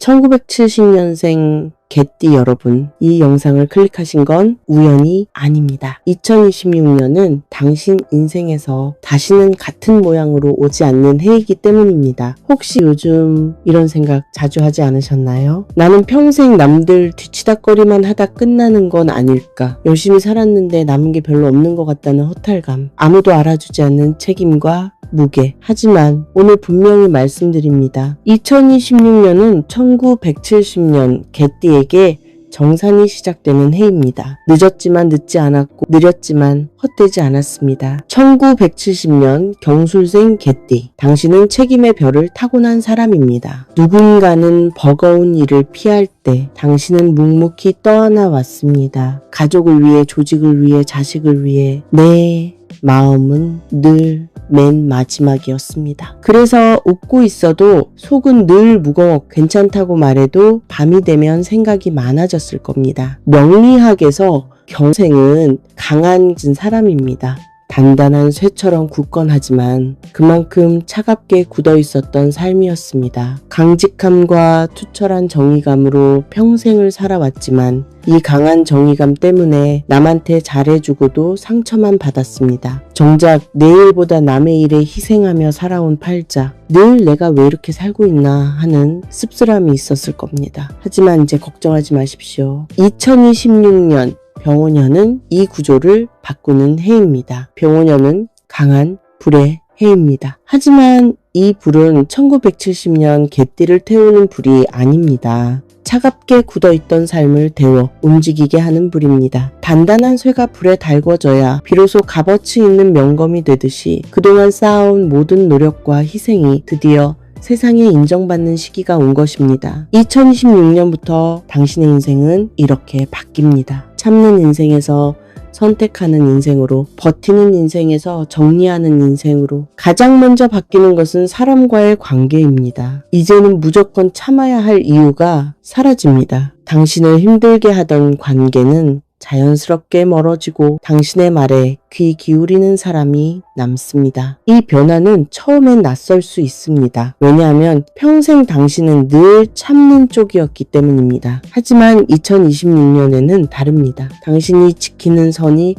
1970년생 개띠 여러분, 이 영상을 클릭하신 건 우연이 아닙니다. 2026년은 당신 인생에서 다시는 같은 모양으로 오지 않는 해이기 때문입니다. 혹시 요즘 이런 생각 자주 하지 않으셨나요? 나는 평생 남들 뒤치다거리만 하다 끝나는 건 아닐까? 열심히 살았는데 남은 게 별로 없는 것 같다는 허탈감, 아무도 알아주지 않는 책임과 무게. 하지만 오늘 분명히 말씀드립니다. 2026년은 1970년 개띠에게 정산이 시작되는 해입니다. 늦었지만 늦지 않았고 느렸지만 헛되지 않았습니다. 1970년 경술생 개띠. 당신은 책임의 별을 타고난 사람입니다. 누군가는 버거운 일을 피할 때 당신은 묵묵히 떠안아 왔습니다. 가족을 위해, 조직을 위해, 자식을 위해 내 마음은 늘 맨 마지막이었습니다. 그래서 웃고 있어도 속은 늘 무거워 괜찮다고 말해도 밤이 되면 생각이 많아졌을 겁니다. 명리학에서 경생은 강한 사람입니다. 단단한 쇠처럼 굳건하지만 그만큼 차갑게 굳어 있었던 삶이었습니다. 강직함과 투철한 정의감으로 평생을 살아왔지만 이 강한 정의감 때문에 남한테 잘해주고도 상처만 받았습니다. 정작 내 일보다 남의 일에 희생하며 살아온 팔자. 늘 내가 왜 이렇게 살고 있나 하는 씁쓸함이 있었을 겁니다. 하지만 이제 걱정하지 마십시오. 2026년 병원년은 이 구조를 바꾸는 해입니다. 병원년은 강한 불의 해입니다. 하지만 이 불은 1970년 개띠를 태우는 불이 아닙니다. 차갑게 굳어있던 삶을 데워 움직이게 하는 불입니다. 단단한 쇠가 불에 달궈져야 비로소 값어치 있는 명검이 되듯이 그동안 쌓아온 모든 노력과 희생이 드디어 세상에 인정받는 시기가 온 것입니다. 2026년부터 당신의 인생은 이렇게 바뀝니다. 참는 인생에서 선택하는 인생으로, 버티는 인생에서 정리하는 인생으로, 가장 먼저 바뀌는 것은 사람과의 관계입니다. 이제는 무조건 참아야 할 이유가 사라집니다. 당신을 힘들게 하던 관계는 자연스럽게 멀어지고 당신의 말에 귀 기울이는 사람이 남습니다. 이 변화는 처음엔 낯설 수 있습니다. 왜냐하면 평생 당신은 늘 참는 쪽이었기 때문입니다. 하지만 2026년에는 다릅니다. 당신이 지키는 선이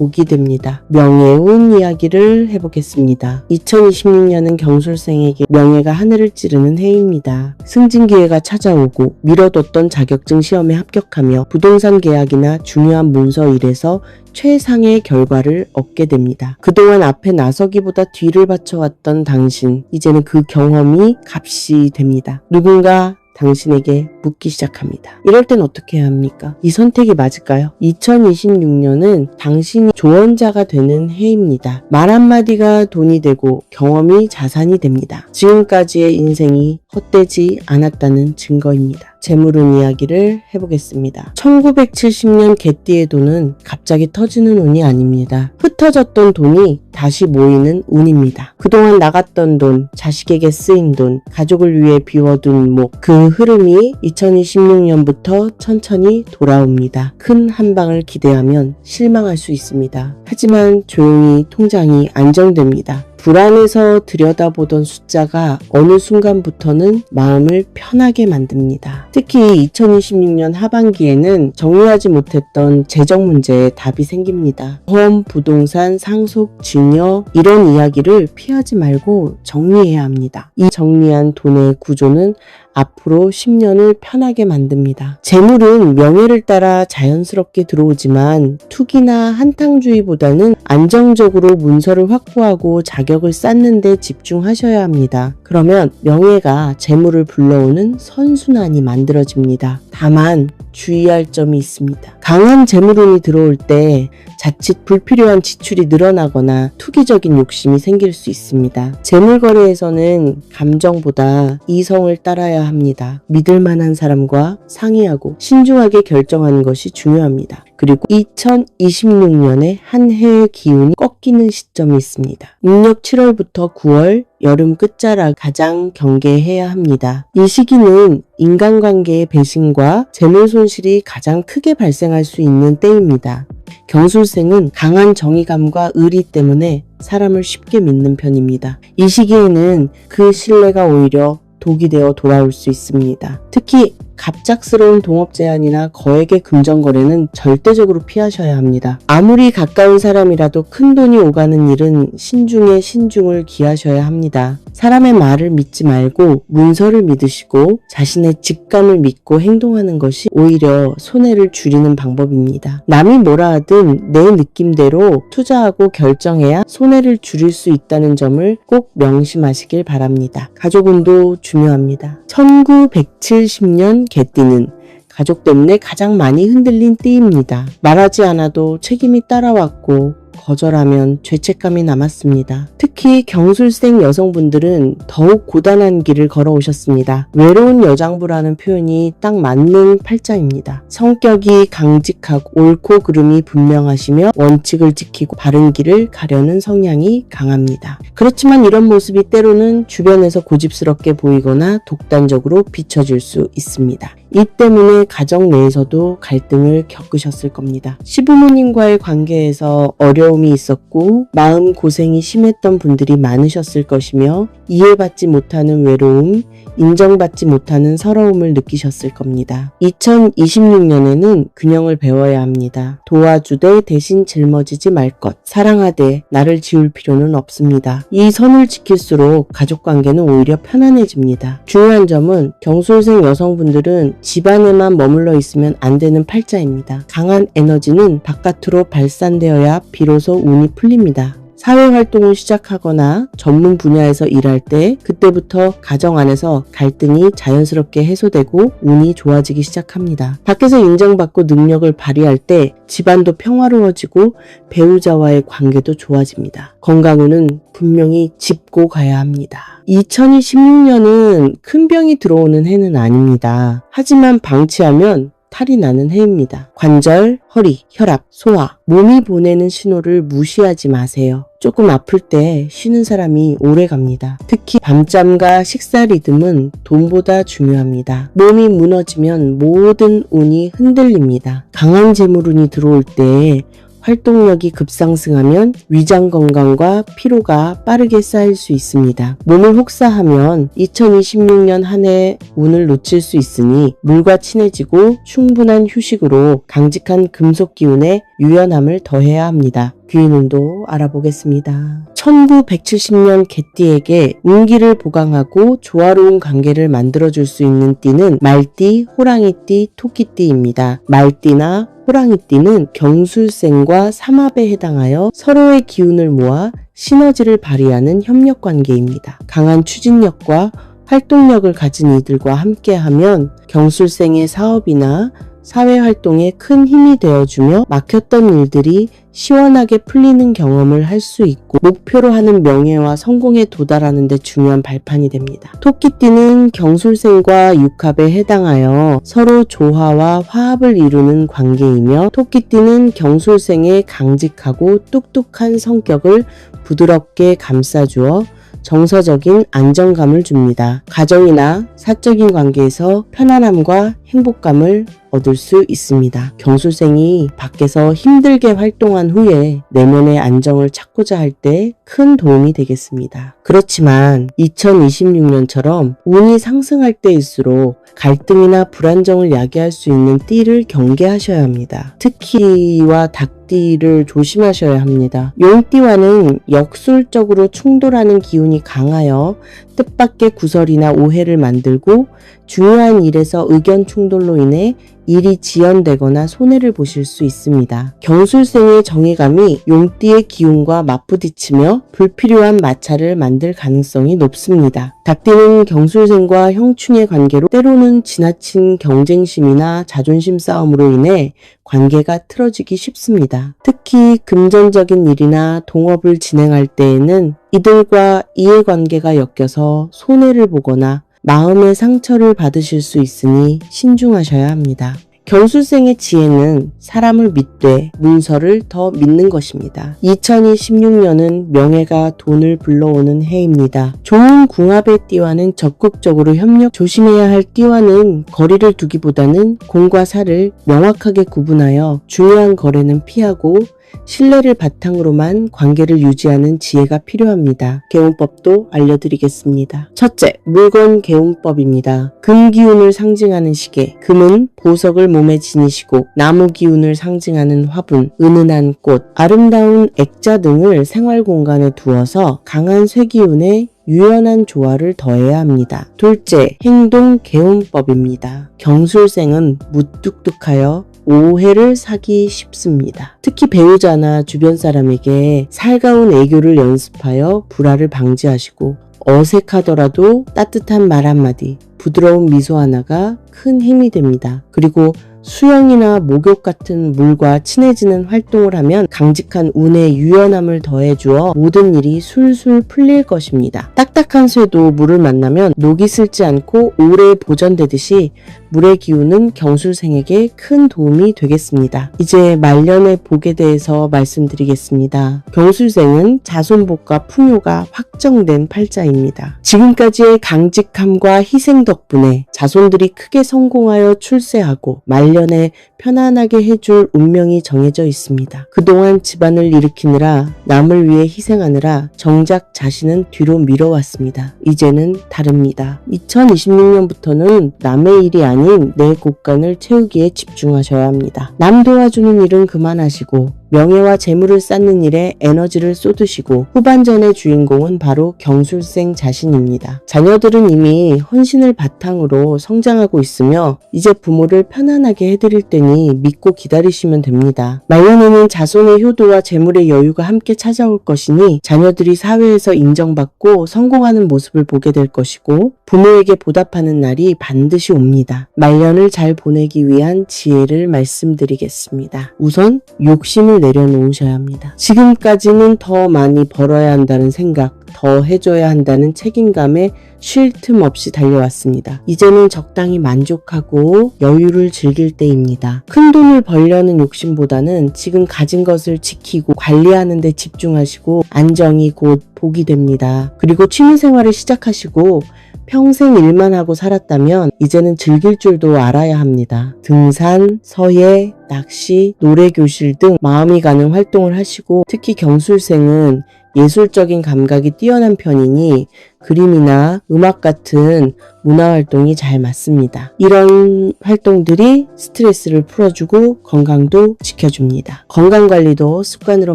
복이 됩니다. 명예운 이야기를 해보겠습니다. 2026년은 경술생에게 명예가 하늘을 찌르는 해입니다. 승진 기회가 찾아오고 미뤄뒀던 자격증 시험에 합격하며 부동산 계약이나 중요한 문서 일에서 최상의 결과를 얻게 됩니다. 그동안 앞에 나서기보다 뒤를 바쳐왔던 당신, 이제는 그 경험이 값이 됩니다. 누군가 당신에게 묻기 시작합니다. 이럴 땐 어떻게 해야 합니까? 이 선택이 맞을까요? 2026년은 당신이 조언자가 되는 해입니다. 말 한마디가 돈이 되고 경험이 자산이 됩니다. 지금까지의 인생이 헛되지 않았다는 증거입니다. 재물운 이야기를 해보겠습니다. 1970년 개띠의 돈은 갑자기 터지는 운이 아닙니다. 흩어졌던 돈이 다시 모이는 운입니다. 그동안 나갔던 돈, 자식에게 쓰인 돈, 가족을 위해 비워둔 목, 그 흐름이 2026년부터 천천히 돌아옵니다. 큰 한방을 기대하면 실망할 수 있습니다. 하지만 조용히 통장이 안정됩니다. 불안해서 들여다보던 숫자가 어느 순간부터는 마음을 편하게 만듭니다. 특히 2026년 하반기에는 정리하지 못했던 재정 문제에 답이 생깁니다. 보험, 부동산, 상속, 증여 이런 이야기를 피하지 말고 정리해야 합니다. 이 정리한 돈의 구조는 앞으로 10년을 편하게 만듭니다. 재물은 명예를 따라 자연스럽게 들어오지만 투기나 한탕주의보다는 안정적으로 문서를 확보하고 자격을 쌓는 데 집중하셔야 합니다. 그러면 명예가 재물을 불러오는 선순환이 만들어집니다. 다만 주의할 점이 있습니다. 강한 재물운이 들어올 때 자칫 불필요한 지출이 늘어나거나 투기적인 욕심이 생길 수 있습니다. 재물 거래에서는 감정보다 이성을 따라야 합니다. 믿을 만한 사람과 상의하고 신중하게 결정하는 것이 중요합니다. 그리고 2026년에 한 해의 기운이 꺾이는 시점이 있습니다. 음력 7월부터 9월 여름 끝자락 가장 경계해야 합니다. 이 시기는 인간관계의 배신과 재물 손실이 가장 크게 발생할 수 있는 때입니다. 경술생은 강한 정의감과 의리 때문에 사람을 쉽게 믿는 편입니다. 이 시기에는 그 신뢰가 오히려 독이 되어 돌아올 수 있습니다. 특히 갑작스러운 동업 제한이나 거액의 금전 거래는 절대적으로 피하셔야 합니다. 아무리 가까운 사람이라도 큰 돈이 오가는 일은 신중에 신중을 기하셔야 합니다. 사람의 말을 믿지 말고 문서를 믿으시고 자신의 직감을 믿고 행동하는 것이 오히려 손해를 줄이는 방법입니다. 남이 뭐라 하든 내 느낌대로 투자하고 결정해야 손해를 줄일 수 있다는 점을 꼭 명심하시길 바랍니다. 가족운도 중요합니다. 1970년 개띠는 가족 때문에 가장 많이 흔들린 띠입니다. 말하지 않아도 책임이 따라왔고 거절하면 죄책감이 남았습니다. 특히 경술생 여성분들은 더욱 고단한 길을 걸어오셨습니다. 외로운 여장부라는 표현이 딱 맞는 팔자입니다. 성격이 강직하고 옳고 그름이 분명하시며 원칙을 지키고 바른 길을 가려는 성향이 강합니다. 그렇지만 이런 모습이 때로는 주변에서 고집스럽게 보이거나 독단적으로 비춰질 수 있습니다. 이 때문에 가정 내에서도 갈등을 겪으셨을 겁니다. 시부모님과의 관계에서 어려움이 있었고 마음 고생이 심했던 분들이 많으셨을 것이며 이해받지 못하는 외로움, 인정받지 못하는 서러움을 느끼셨을 겁니다. 2026년에는 균형을 배워야 합니다. 도와주되 대신 짊어지지 말 것, 사랑하되 나를 지울 필요는 없습니다. 이 선을 지킬수록 가족 관계는 오히려 편안해집니다. 중요한 점은 경솔생 여성분들은 집안에만 머물러 있으면 안 되는 팔자입니다. 강한 에너지는 바깥으로 발산되어야 비로소 운이 풀립니다. 사회 활동을 시작하거나 전문 분야에서 일할 때 그때부터 가정 안에서 갈등이 자연스럽게 해소되고 운이 좋아지기 시작합니다. 밖에서 인정받고 능력을 발휘할 때 집안도 평화로워지고 배우자와의 관계도 좋아집니다. 건강운은 분명히 짚고 가야 합니다. 2026년은 큰 병이 들어오는 해는 아닙니다. 하지만 방치하면 탈이 나는 해입니다. 관절, 허리, 혈압, 소화, 몸이 보내는 신호를 무시하지 마세요. 조금 아플 때 쉬는 사람이 오래 갑니다. 특히 밤잠과 식사 리듬은 돈보다 중요합니다. 몸이 무너지면 모든 운이 흔들립니다. 강한 재물운이 들어올 때 활동력이 급상승하면 위장 건강과 피로가 빠르게 쌓일 수 있습니다. 몸을 혹사하면 2026년 한 해 운을 놓칠 수 있으니 물과 친해지고 충분한 휴식으로 강직한 금속 기운에 유연함을 더해야 합니다. 귀인운도 알아보겠습니다. 1970년 개띠에게 운기를 보강하고 조화로운 관계를 만들어줄 수 있는 띠는 말띠, 호랑이띠, 토끼띠입니다. 말띠나 호랑이띠는 경술생과 삼합에 해당하여 서로의 기운을 모아 시너지를 발휘하는 협력 관계입니다. 강한 추진력과 활동력을 가진 이들과 함께하면 경술생의 사업이나 사회 활동에 큰 힘이 되어주며 막혔던 일들이 시원하게 풀리는 경험을 할 수 있고 목표로 하는 명예와 성공에 도달하는 데 중요한 발판이 됩니다. 토끼띠는 경술생과 육합에 해당하여 서로 조화와 화합을 이루는 관계이며 토끼띠는 경술생의 강직하고 똑똑한 성격을 부드럽게 감싸주어 정서적인 안정감을 줍니다. 가정이나 사적인 관계에서 편안함과 행복감을 얻을 수 있습니다. 경술생이 밖에서 힘들게 활동한 후에 내면의 안정을 찾고자 할 때 큰 도움이 되겠습니다. 그렇지만 2026년처럼 운이 상승할 때일수록 갈등이나 불안정을 야기할 수 있는 띠를 경계하셔야 합니다. 특히와 닭 띠를 조심하셔야 합니다. 용띠와는 역술적으로 충돌하는 기운이 강하여 뜻밖의 구설이나 오해를 만들고 중요한 일에서 의견 충돌로 인해 일이 지연되거나 손해를 보실 수 있습니다. 경술생의 정의감이 용띠의 기운과 맞부딪히며 불필요한 마찰을 만들 가능성이 높습니다. 닭띠는 경술생과 형충의 관계로 때로는 지나친 경쟁심이나 자존심 싸움으로 인해 관계가 틀어지기 쉽습니다. 특히 금전적인 일이나 동업을 진행할 때에는 이들과 이해관계가 엮여서 손해를 보거나 마음의 상처를 받으실 수 있으니 신중하셔야 합니다. 경술생의 지혜는 사람을 믿되 문서를 더 믿는 것입니다. 2016년은 명예가 돈을 불러오는 해입니다. 좋은 궁합의 띠와는 적극적으로 협력 조심해야 할 띠와는 거리를 두기보다는 공과 사를 명확하게 구분하여 중요한 거래는 피하고 신뢰를 바탕으로만 관계를 유지하는 지혜가 필요합니다. 개운법도 알려드리겠습니다. 첫째, 물건 개운법입니다. 금 기운을 상징하는 시계. 금은 보석을 몸에 지니시고 나무 기운을 상징하는 화분, 은은한 꽃, 아름다운 액자 등을 생활 공간에 두어서 강한 쇠 기운에 유연한 조화를 더해야 합니다. 둘째, 행동 개운법입니다. 경술생은 무뚝뚝하여 오해를 사기 쉽습니다. 특히 배우자나 주변 사람에게 살가운 애교를 연습하여 불화를 방지하시고 어색하더라도 따뜻한 말 한마디, 부드러운 미소 하나가 큰 힘이 됩니다. 그리고 수영이나 목욕 같은 물과 친해지는 활동을 하면 강직한 운의 유연함을 더해주어 모든 일이 술술 풀릴 것입니다. 딱딱한 쇠도 물을 만나면 녹이 슬지 않고 오래 보존되듯이 물의 기운은 경술생에게 큰 도움이 되겠습니다. 이제 말년의 복에 대해서 말씀드리겠습니다. 경술생은 자손복과 풍요가 확정된 팔자입니다. 지금까지의 강직함과 희생 덕분에 자손들이 크게 성공하여 출세하고 말년에 편안하게 해줄 운명이 정해져 있습니다. 그동안 집안을 일으키느라 남을 위해 희생하느라 정작 자신은 뒤로 미뤄왔습니다. 이제는 다릅니다. 2026년부터는 남의 일이 아닌 내 곳간을 채우기에 집중하셔야 합니다. 남 도와주는 일은 그만하시고 명예와 재물을 쌓는 일에 에너지를 쏟으시고 후반전의 주인공은 바로 경술생 자신입니다. 자녀들은 이미 헌신을 바탕으로 성장하고 있으며 이제 부모를 편안하게 해드릴 테니 믿고 기다리시면 됩니다. 말년에는 자손의 효도와 재물의 여유가 함께 찾아올 것이니 자녀들이 사회에서 인정받고 성공하는 모습을 보게 될 것이고 부모에게 보답하는 날이 반드시 옵니다. 말년을 잘 보내기 위한 지혜를 말씀드리겠습니다. 우선 욕심을 내려놓으셔야 합니다. 지금까지는 더 많이 벌어야 한다는 생각, 더 해줘야 한다는 책임감에 쉴 틈 없이 달려왔습니다. 이제는 적당히 만족하고 여유를 즐길 때입니다. 큰 돈을 벌려는 욕심보다는 지금 가진 것을 지키고 관리하는 데 집중하시고 안정이 곧 복이 됩니다. 그리고 취미 생활을 시작하시고 평생 일만 하고 살았다면 이제는 즐길 줄도 알아야 합니다. 등산, 서예, 낚시, 노래교실 등 마음이 가는 활동을 하시고 특히 경술생은 예술적인 감각이 뛰어난 편이니 그림이나 음악 같은 문화 활동이 잘 맞습니다. 이런 활동들이 스트레스를 풀어주고 건강도 지켜줍니다. 건강 관리도 습관으로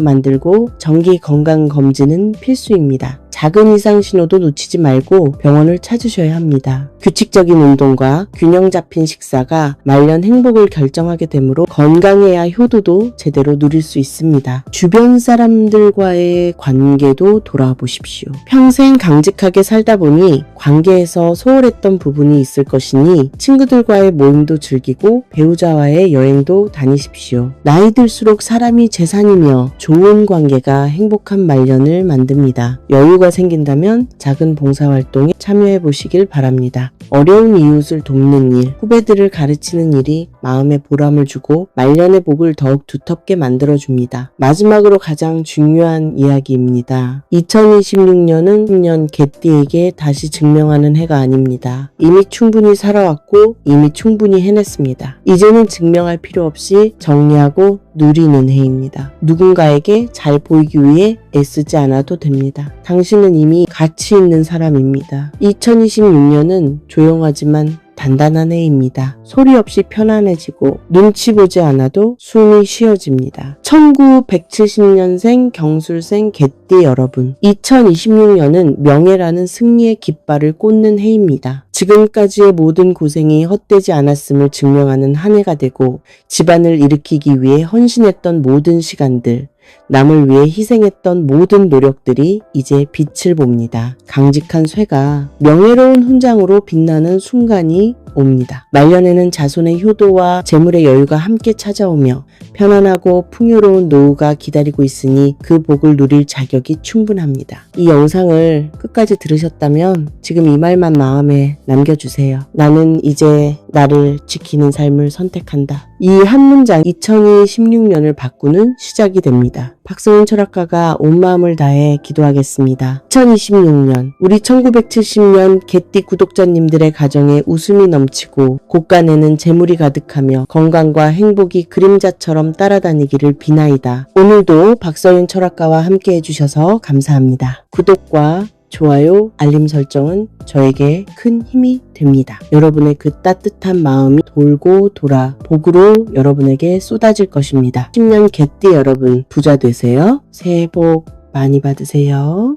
만들고 정기 건강 검진은 필수입니다. 작은 이상 신호도 놓치지 말고 병원을 찾으셔야 합니다. 규칙적인 운동과 균형 잡힌 식사가 말년 행복을 결정하게 되므로 건강해야 효도도 제대로 누릴 수 있습니다. 주변 사람들과의 관계도 돌아보십시오. 평생 강직하게 살다 보니 관계에서 소홀했던 부분이 있을 것이니 친구들과의 모임도 즐기고 배우자와의 여행도 다니십시오. 나이 들수록 사람이 재산이며 좋은 관계가 행복한 말년을 만듭니다. 여유가 생긴다면 작은 봉사활동에 참여해 보시길 바랍니다. 어려운 이웃을 돕는 일, 후배들을 가르치는 일이 마음에 보람을 주고 말년의 복을 더욱 두텁게 만들어줍니다. 마지막으로 가장 중요한 이야기입니다. 2026년은 10년 개띠 에게 다시 증명하는 해가 아닙니다. 이미 충분히 살아왔고 이미 충분히 해냈습니다. 이제는 증명할 필요 없이 정리하고 누리는 해입니다. 누군가에게 잘 보이기 위해 애쓰지 않아도 됩니다. 당신은 이미 가치 있는 사람입니다. 2026년은 조용하지만 단단한 해입니다. 소리 없이 편안해지고 눈치 보지 않아도 숨이 쉬어집니다. 1970년생 경술생 개띠 여러분, 2026년은 명예라는 승리의 깃발을 꽂는 해입니다. 지금까지의 모든 고생이 헛되지 않았음을 증명하는 한 해가 되고 집안을 일으키기 위해 헌신했던 모든 시간들, 남을 위해 희생했던 모든 노력들이 이제 빛을 봅니다. 강직한 쇠가 명예로운 훈장으로 빛나는 순간이 옵니다. 말년에는 자손의 효도와 재물의 여유가 함께 찾아오며 편안하고 풍요로운 노후가 기다리고 있으니 그 복을 누릴 자격이 충분합니다. 이 영상을 끝까지 들으셨다면 지금 이 말만 마음에 남겨주세요. 나는 이제 나를 지키는 삶을 선택한다. 이 한 문장 2016년을 바꾸는 시작이 됩니다. 박성훈 철학가가 온 마음을 다해 기도하겠습니다. 2026년 우리 1970년 개띠 구독자님들의 가정에 웃음이 넘치고 곳간에는 재물이 가득하며 건강과 행복이 그림자처럼 따라다니기를 비나이다. 오늘도 박서윤 철학가와 함께 해주셔서 감사합니다. 구독과 좋아요, 알림 설정은 저에게 큰 힘이 됩니다. 여러분의 그 따뜻한 마음이 돌고 돌아 복으로 여러분에게 쏟아질 것입니다. 10년 개띠 여러분 부자 되세요. 새해 복 많이 받으세요.